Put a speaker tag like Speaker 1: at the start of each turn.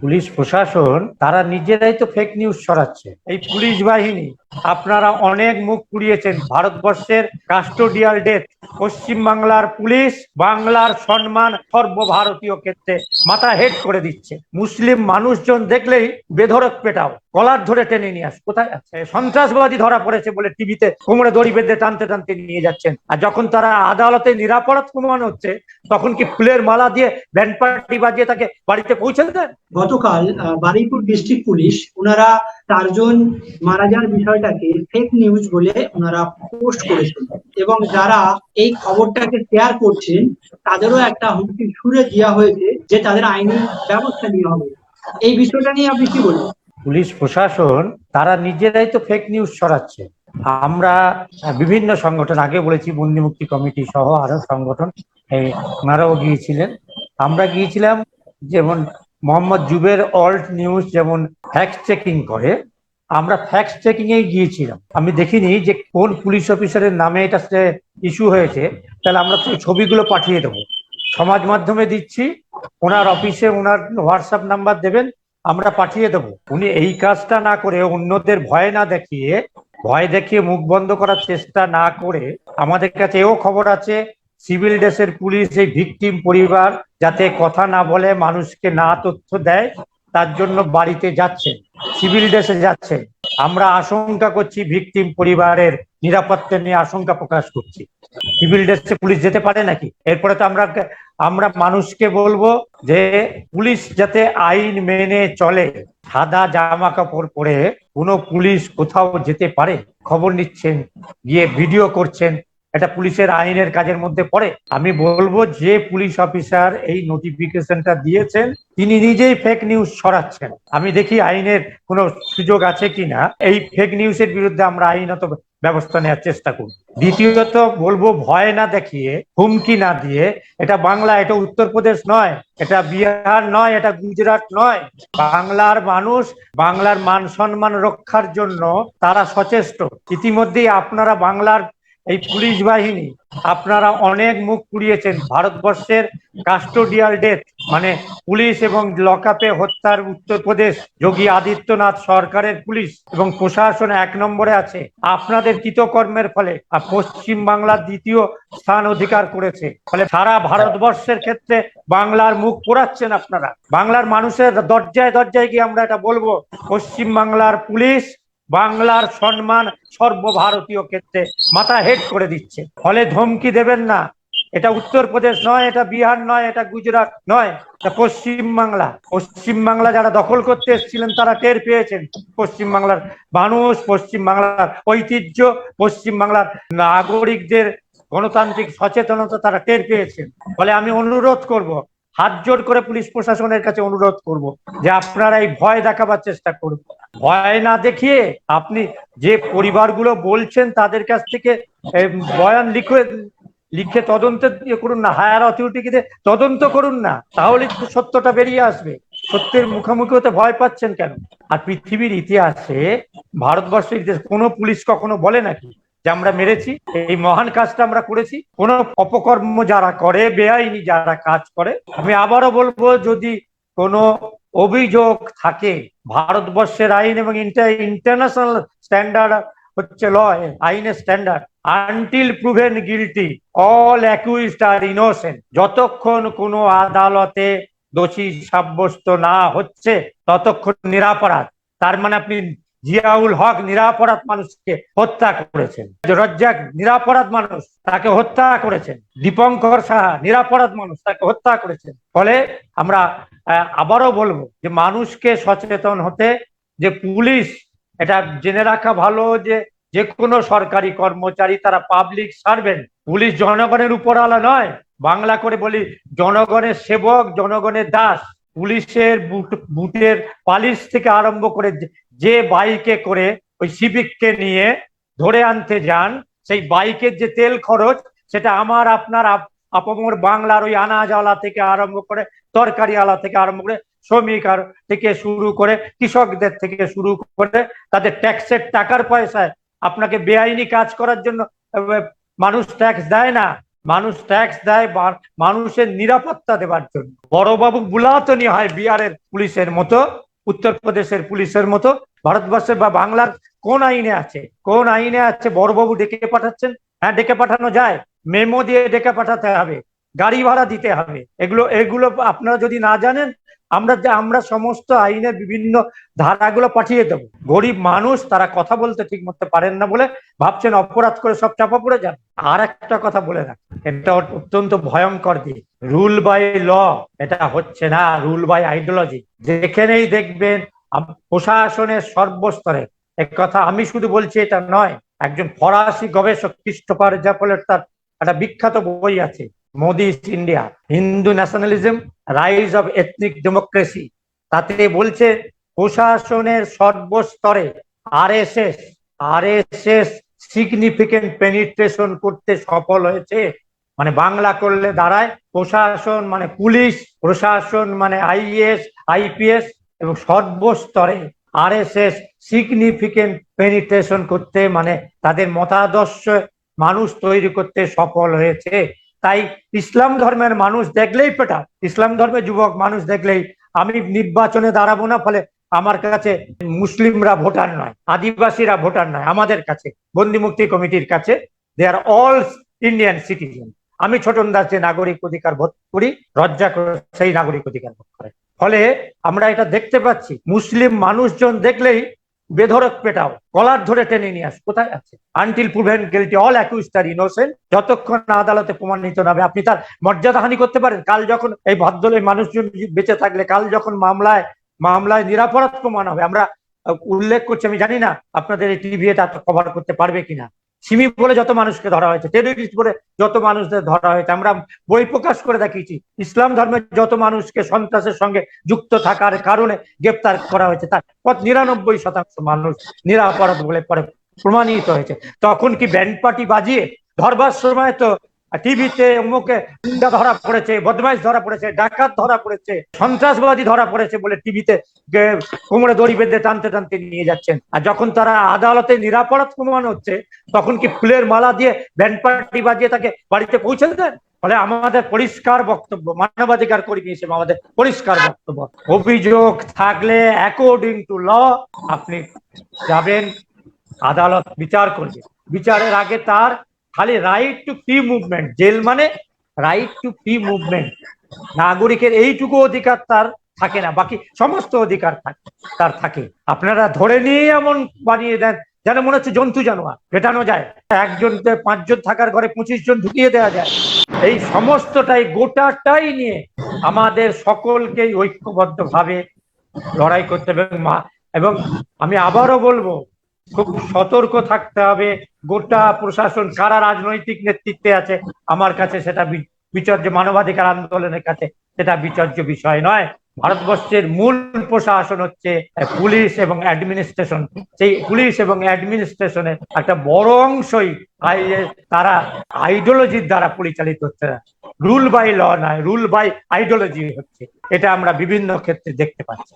Speaker 1: Police প্রশাসন, তারা নিজেরাই তো ফেক নিউজ ছড়াচ্ছে। এই পুলিশ বাহিনী, আপনারা অনেক মুখ পুড়িয়েছেন। ভারতবর্ষের কাস্টোডিয়াল ডেথ পশ্চিম বাংলার পুলিশ বাংলার সম্মান সর্বভারতীয় ক্ষেত্রে মাথা হেড করে দিচ্ছে। মুসলিম মানুষজন দেখলেই বেধরক পেটাও। কলার ধরে টেনে নিয়ে আস। কোথায়? সন্ত্রাসবাদী ধরা পড়েছে বলে টিভিতে কোমরে দড়ি বেঁধে টানতে টানতে নিয়ে যাচ্ছেন। আর যখন তারা আদালতে নিরাপরাধ প্রমাণ হচ্ছে, তখন কি ফুলের মালা দিয়ে ব্যান্ড পার্টি বাজিয়ে তাকে বাড়িতে পৌঁছে দেন?
Speaker 2: গতকাল বারুইপুর ডিস্ট্রিক্ট পুলিশ ওনারা চারজন মারা যাওয়ার বিষয়টাকে ফেক নিউজ বলে ওনারা পোস্ট করেছেন। এবং যারা এই খবরটাকে শেয়ার করছেন, তাদেরও একটা হুমকি সুরে দেওয়া হয়েছে যে তাদের আইনি ব্যবস্থা নেওয়া হবে। এই বিষয়টা নিয়ে আপনি কি বলবেন?
Speaker 1: পুলিশ প্রশাসন, তারা নিজেরাই তো ফেক নিউজ ছড়াচ্ছে। আমরা বিভিন্ন সংগঠন, আগে বলেছি বন্দি মুক্তি কমিটি সহ আরও সংগঠন ওনারাও গিয়েছিলেন। আমরা গিয়েছিলাম যেমন মোহাম্মদ জুবের অল্ট নিউজ যেমন ফ্যাক্ট চেকিং করে, আমরা ফ্যাক্ট চেকিং এ গিয়েছিলাম। আমি দেখিনি যে কোন পুলিশ অফিসারের নামে এটা ইস্যু হয়েছে, তাহলে আমরা ছবিগুলো পাঠিয়ে দেবো। সমাজ মাধ্যমে দিচ্ছি, ওনার অফিসে ওনার হোয়াটসঅ্যাপ নাম্বার দেবেন আমরা পাঠিয়ে দেবো। উনি এই কাজটা না করে অন্যদের ভয় না দেখিয়ে, ভয় দেখিয়ে মুখ বন্ধ করার চেষ্টা না করে আমাদের কাছে এও খবর আছে, সিভিল ড্রেসের পুলিশ, এই ভিকটিম পরিবার যাতে কথা না বলে, মানুষকে না তথ্য দেয় তার জন্য বাড়িতে যাচ্ছে সিভিল ড্রেসে যাচ্ছে। আমরা আশঙ্কা করছি ভিকটিম পরিবারের নিরাপত্তা নিয়ে আশঙ্কা প্রকাশ করছি। সিভিল ড্রেসে পুলিশ যেতে পারে নাকি? এরপরে তো আমরা আমরা মানুষকে বলব যে পুলিশ যাতে আইন মেনে চলে, সাদা জামা কাপড় পরে কোনো পুলিশ কোথাও যেতে পারে। খবর নিচ্ছেন, গিয়ে ভিডিও করছেন এটা পুলিশের আইনের কাজের মধ্যে পড়ে। আমি বলব যে পুলিশ অফিসার এই নোটিফিকেশনটা দিয়েছেন, তিনি নিজেই ফেক নিউজ ছড়াচ্ছেন। আমি দেখি আইনের কোনো সুযোগ আছে কিনা। এই ফেক নিউজের বিরুদ্ধে আমরা আইনত ব্যবস্থা নেওয়ার চেষ্টা করব। দ্বিতীয়ত বলব ভয় না দেখিয়ে, হুমকি না দিয়ে, এটা বাংলা, এটা উত্তরপ্রদেশ নয়, এটা বিহার নয়, এটা গুজরাট নয়। বাংলার মানুষ, বাংলার মান সম্মান রক্ষার জন্য তারা সচেষ্ট। ইতিমধ্যেই আপনারা বাংলার এই পুলিশ বাহিনী আপনারা অনেক মুখ পুড়িয়েছেন। ভারতবর্ষের কাস্টোডিয়াল ডেথ মানে পুলিশ এবং লকআপে হত্যার উত্তরপ্রদেশ, যোগী আদিত্যনাথ সরকারের পুলিশ এবং প্রশাসন এক নম্বরে আছে। আপনাদের কৃতকর্মের ফলে পশ্চিম বাংলার দ্বিতীয় স্থান অধিকার করেছে। ফলে সারা ভারতবর্ষের ক্ষেত্রে বাংলার মুখ পোড়াচ্ছেন আপনারা। বাংলার মানুষের দরজায় দরজায় গিয়ে আমরা এটা বলব, পশ্চিম বাংলার পুলিশ বাংলার সম্মান সর্বভারতীয় ক্ষেত্রে মাথা হেড করে দিচ্ছে। ফলে ধমকি দেবেন না। এটা উত্তরপ্রদেশ নয়, এটা বিহার নয়, এটা গুজরাট নয়, এটা পশ্চিম বাংলা পশ্চিম বাংলা যারা দখল করতে এসেছিলেন, তারা টের পেয়েছেন। পশ্চিম বাংলার মানুষ পশ্চিম বাংলার ঐতিহ্য পশ্চিম বাংলার নাগরিকদের গণতান্ত্রিক সচেতনতা তারা টের পেয়েছেন। ফলে আমি অনুরোধ করব, হাত জোর করে পুলিশ প্রশাসনের কাছে অনুরোধ করব যে আপনারা এই ভয় দেখাবার চেষ্টা করুন। ভয় না দেখিয়ে আপনি যে পরিবারগুলো বলছেন তাদের কাছ থেকে বয়ান লিখে লিখে তদন্ত ইয়ে করুন না, হায়ার অথরিটিকে তদন্ত করুন না, তাহলে সত্যটা বেরিয়ে আসবে। সত্যের মুখোমুখি হতে ভয় পাচ্ছেন কেন? আর পৃথিবীর ইতিহাসে, ভারতবর্ষের ইতিহাসে কোনো পুলিশ কখনো বলে নাকি যে আমরা মেরেছি, এই মহান কাজটা আমরা করেছি? কোন অপকর্ম যারা করে, বেআইনি যারা কাজ করে, আমি আবারও বলব, যদি কোনো অভিযোগ থাকে। ভারতবর্ষের আইন এবং ইন্টারন্যাশনাল স্ট্যান্ডার্ড হচ্ছে ল আইনের standard until proven guilty all accused are innocent যতক্ষণ কোনো আদালতে দোষী সাব্যস্ত না হচ্ছে, ততক্ষণ নিরাপরাধ। তার মানে আপনি জিয়াউল হক নিরাপরাধ মানুষকে হত্যা করেছেন। রজ্জাক নিরাপরাধ মানুষ, তাকে হত্যা করেছেন। দীপঙ্কর সাহা নিরাপরাধ মানুষ, তাকে হত্যা করেছেন। ফলে আমরা আবারও বলব যে মানুষকে সচেতন হতে, যে পুলিশ, এটা জেনে রাখা ভালো যে যে কোনো সরকারি কর্মচারী তারা পাবলিক সার্ভেন্ট পুলিশ জনগণের উপর আলা নয়। বাংলা করে বলি, জনগণের সেবক, জনগণের দাস। পুলিশের বুট, বুটের পালিশ থেকে আরম্ভ করে যে- বাইকে করে ওই সিভিককে নিয়ে ধরে আনতে যান, সেই বাইকের যে তেল খরচ, সেটা আমার, আপনার আপ- আপামর বাংলার ওই আনাজওয়ালা থেকে আরম্ভ করে, তরকারি আলা থেকে আরম্ভ করে, শ্রমিক আর থেকে শুরু করে, কৃষকদের থেকে শুরু করে, তাদের ট্যাক্সের টাকার পয়সায় আপনাকে বেআইনি কাজ করার জন্য মানুষ ট্যাক্স দেয় না। মানুষ ট্যাক্স দেয় বা মানুষের নিরাপত্তা দেবার জন্য। বড়বাবু বুলাতনি হয় বিহারের পুলিশের মতো, উত্তরপ্রদেশের পুলিশের মতো, ভারতবর্ষের বা বাংলার কোন আইনে আছে? কোন আইনে আছে বড়বাবু ডেকে পাঠাচ্ছেন? হ্যাঁ ডেকে পাঠানো যায়। মেমো দিয়ে ডেকে পাঠাতে হবে। গাড়ি ভাড়া দিতে হবে। এগুলো এগুলো আপনারা যদি না জানেন আমরা যে, আমরা সমস্ত আইনের বিভিন্ন ধারাগুলো পাঠিয়ে দেবো। গরিব মানুষ তারা কথা বলতে ঠিক মতো পারেন না বলে ভাবছেন অপরাধ করে সব চাপা পড়ে যান আর একটা কথা বলে রাখ, এটা অত্যন্ত ভয়ঙ্কর দিক। রুল বাই ল, এটা হচ্ছে না রুল বাই আইডিওলজি। যেখানেই দেখবেন প্রশাসনের সর্বস্তরে এক কথা আমি শুধু বলছি এটা নয়, একজন ফরাসি গবেষক, ক্রিস্টোফার জ্যাপলের তার একটা বিখ্যাত বই আছে। Modi India Hindu nationalism rise of ethnic democracy তাতে বলছে, প্রশাসনের সর্বস্তরে আরএসএস আরএসএস সিগনিফিকেন্ট পেনিট্রেশন করতে সফল হয়েছে। মানে বাংলা করলে দাঁড়ায়, প্রশাসন মানে পুলিশ, প্রশাসন মানে আইএস আইপিএস এবং সর্বস্তরে আরএসএস সিগনিফিকেন্ট পেনিট্রেশন করতে মানে তাদের মতাদর্শ মানুষ তৈরি করতে সফল হয়েছে। তাই ইসলাম ধর্মের মানুষ দেখলেই পেটা। ইসলাম ধর্মের যুবক মানুষ দেখলেই আমি নির্বাচনে দাঁড়াবো না, ফলে আমার কাছে মুসলিমরা ভোটার নয়, আদিবাসীরা ভোটার নয়, আমাদের কাছে, বন্দি মুক্তি কমিটির কাছে। They are all Indian citizen আমি ছোটন দাস যে নাগরিক অধিকার ভোট করি রজ্জা সেই নাগরিক অধিকার ভোট করে। ফলে আমরা এটা দেখতে পাচ্ছি, মুসলিম মানুষজন দেখলেই বেধরক পেটাও কলার ধরে টেনে নিয়ে আস, কোথায় আছে? Until proven guilty all accused তার ইনোসেন্ট যতক্ষণ আদালতে প্রমাণিত না হবে, আপনি তার মর্যাদা হানি করতে পারেন। কাল যখন এই ভদ্রলোক মানুষজন বেঁচে থাকলে, কাল যখন মামলায় মামলায় নিরাপরাধ প্রমাণ হবে। আমরা উল্লেখ করছি, আমি জানি না আপনাদের এই টিভি এটা কভার করতে পারবে কিনা। সিমি বলে যত মানুষকে ধরা হয়েছে, টেরোরিস্ট বলে যত মানুষদের ধরা হয়েছে, আমরা বই প্রকাশ করে দেখিয়েছি, ইসলাম ধর্মের যত মানুষকে সন্ত্রাসের সঙ্গে যুক্ত থাকার কারণে গ্রেপ্তার করা হয়েছে, তার পথ নিরানব্বই শতাংশ মানুষ নিরাপরাধ বলে পরে প্রমাণিত হয়েছে। তখন কি ব্যান্ড পার্টি বাজিয়ে ধরবার সময় তো টিভিতে অমুকে ধরা পড়েছে, বদমাইশ ধরা পড়েছে, ডাকাত ধরা পড়েছে, সন্ত্রাসবাদী ধরা পড়েছে বলে টিভিতে কোমরে দড়ি বেঁধে টানতে টানতে নিয়ে যাচ্ছেন। আর যখন তারা আদালতে নিরাপরাধ প্রমাণ হচ্ছে, তখন কি ফুলের মালা দিয়ে ব্যান্ড পার্টি বাজিয়ে তাকে বাড়িতে পৌঁছে দেন? ফলে আমাদের পরিষ্কার বক্তব্য, মানবাধিকার কর্মী হিসেবে আমাদের পরিষ্কার বক্তব্য। অভিযোগ থাকলে অ্যাকর্ডিং টু ল আপনি যাবেন, আদালত বিচার করবে। বিচারের আগে তার খালি right to free movement jail মানে রাইট টু ফ্রি মুভমেন্ট নাগরিকের এইটুকু অধিকার তার থাকে না, বাকি সমস্ত অধিকার থাকে তার থাকে। আপনারা ধরে নিয়ে এমন বানিয়ে দেন, যেন মনে হচ্ছে জন্তু জানোয়ার পেটানো যায়। একজন পাঁচজন থাকার ঘরে পঁচিশ জন ঢুকিয়ে দেওয়া যায়। এই সমস্তটাই, গোটাটাই নিয়ে আমাদের সকলকেই ঐক্যবদ্ধভাবে লড়াই করতে হবে এবং আমি আবারও বলব খুব সতর্ক থাকতে হবে। গোটা প্রশাসন, কারা রাজনৈতিক নেতৃত্বে আছে, আমার কাছে সেটা বিচার্য, মানবাধিকার আন্দোলনের কাছে সেটা বিচার্য বিষয় নয়। ভারতবর্ষের মূল প্রশাসন হচ্ছে পুলিশ এবং অ্যাডমিনিস্ট্রেশন। সেই পুলিশ এবং অ্যাডমিনিস্ট্রেশনের একটা বড় অংশই তারা আইডিওলজির দ্বারা পরিচালিত হচ্ছে না। রুল বাই ল নয়, রুল বাই আইডিওলজি হচ্ছে। এটা আমরা বিভিন্ন ক্ষেত্রে দেখতে পাচ্ছি।